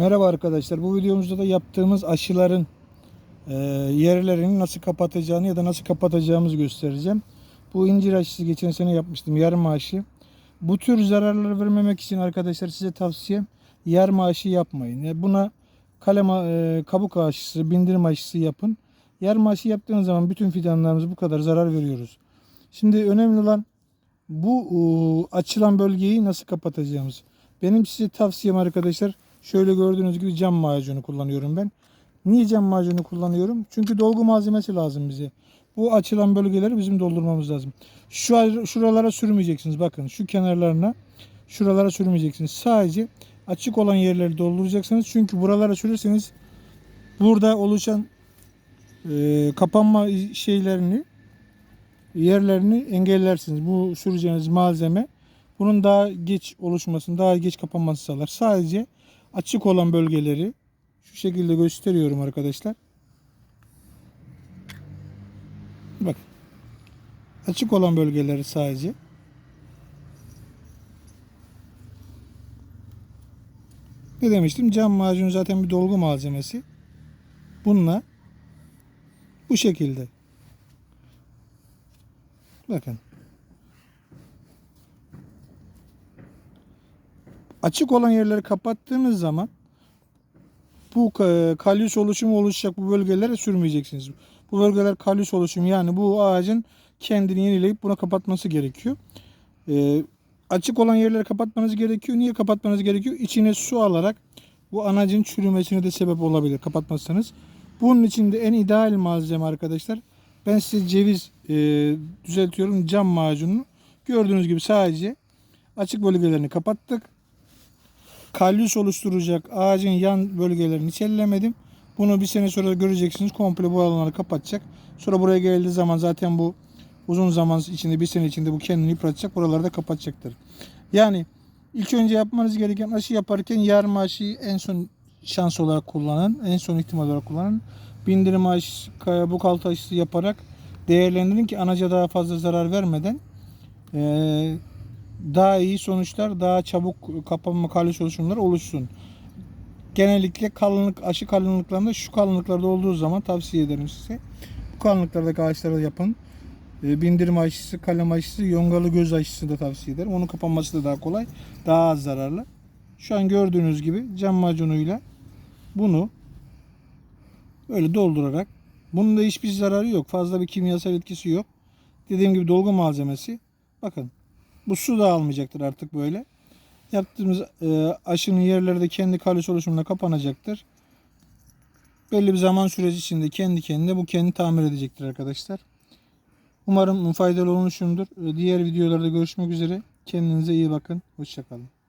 Merhaba arkadaşlar. Bu videomuzda da yaptığımız aşıların e, yerlerini nasıl kapatacağını ya da nasıl kapatacağımızı göstereceğim. Bu incir aşısı geçen sene yapmıştım. Yarım aşı. Bu tür zararları vermemek için arkadaşlar size tavsiyem yarım aşı yapmayın. Yani buna kalem e, kabuk aşısı, bindirim aşısı yapın. Yarım aşı yaptığınız zaman bütün fidanlarımız bu kadar zarar veriyoruz. Şimdi önemli olan bu e, açılan bölgeyi nasıl kapatacağımız. Benim size tavsiyem arkadaşlar şöyle gördüğünüz gibi cam macunu kullanıyorum ben. Niye cam macunu kullanıyorum? Çünkü dolgu malzemesi lazım bize. Bu açılan bölgeleri bizim doldurmamız lazım. Şu şuralara sürmeyeceksiniz. Bakın şu kenarlarına şuralara sürmeyeceksiniz. Sadece açık olan yerleri dolduracaksınız. Çünkü buralara sürürseniz burada oluşan e, kapanma şeylerini yerlerini engellersiniz. Bu süreceğiniz malzeme bunun daha geç oluşmasını, daha geç kapanmasını sağlar. Sadece açık olan bölgeleri şu şekilde gösteriyorum arkadaşlar. Bak. Açık olan bölgeleri sadece Ne demiştim? Cam macunu zaten bir dolgu malzemesi. Bununla bu şekilde. Bakın. Açık olan yerleri kapattığınız zaman bu kalyus oluşumu oluşacak bu bölgelere sürmeyeceksiniz. Bu bölgeler kalyus oluşumu yani bu ağacın kendini yenileyip buna kapatması gerekiyor. E, açık olan yerleri kapatmanız gerekiyor. Niye kapatmanız gerekiyor? İçine su alarak bu anacın çürümesine de sebep olabilir kapatmazsanız. Bunun için de en ideal malzeme arkadaşlar. Ben size ceviz e, düzeltiyorum cam macununu. Gördüğünüz gibi sadece açık bölgelerini kapattık. Kalyus oluşturacak ağacın yan bölgelerini hiç ellemedim. Bunu bir sene sonra göreceksiniz. Komple bu alanları kapatacak. Sonra buraya geldiği zaman zaten bu uzun zaman içinde bir sene içinde bu kendini yıpratacak. Buraları da kapatacaktır. Yani ilk önce yapmanız gereken aşı yaparken yarım aşıyı en son şans olarak kullanın. En son ihtimal olarak kullanın. Bindirim aşısı, kabuk altı aşısı yaparak değerlendirin ki anaca daha fazla zarar vermeden eee, daha iyi sonuçlar, daha çabuk kapanma kalyus oluşumları oluşsun. Genellikle kalınlık, aşı kalınlıklarında şu kalınlıklarda olduğu zaman tavsiye ederim size. Bu kalınlıklardaki ağaçlara yapın. E, Bindirim aşısı, kalem aşısı, yongalı göz aşısı da tavsiye ederim. Onun kapanması da daha kolay, daha az zararlı. Şu an gördüğünüz gibi cam macunuyla bunu böyle doldurarak bunun da hiçbir zararı yok. Fazla bir kimyasal etkisi yok. Dediğim gibi dolgu malzemesi. Bakın bu su da almayacaktır artık böyle. Yaptığımız e, aşının yerleri de kendi kalyus oluşumuna kapanacaktır. Belli bir zaman süreci içinde kendi kendine bu kendi tamir edecektir arkadaşlar. Umarım faydalı olmuşumdur. E, Diğer videolarda görüşmek üzere. Kendinize iyi bakın. Hoşçakalın.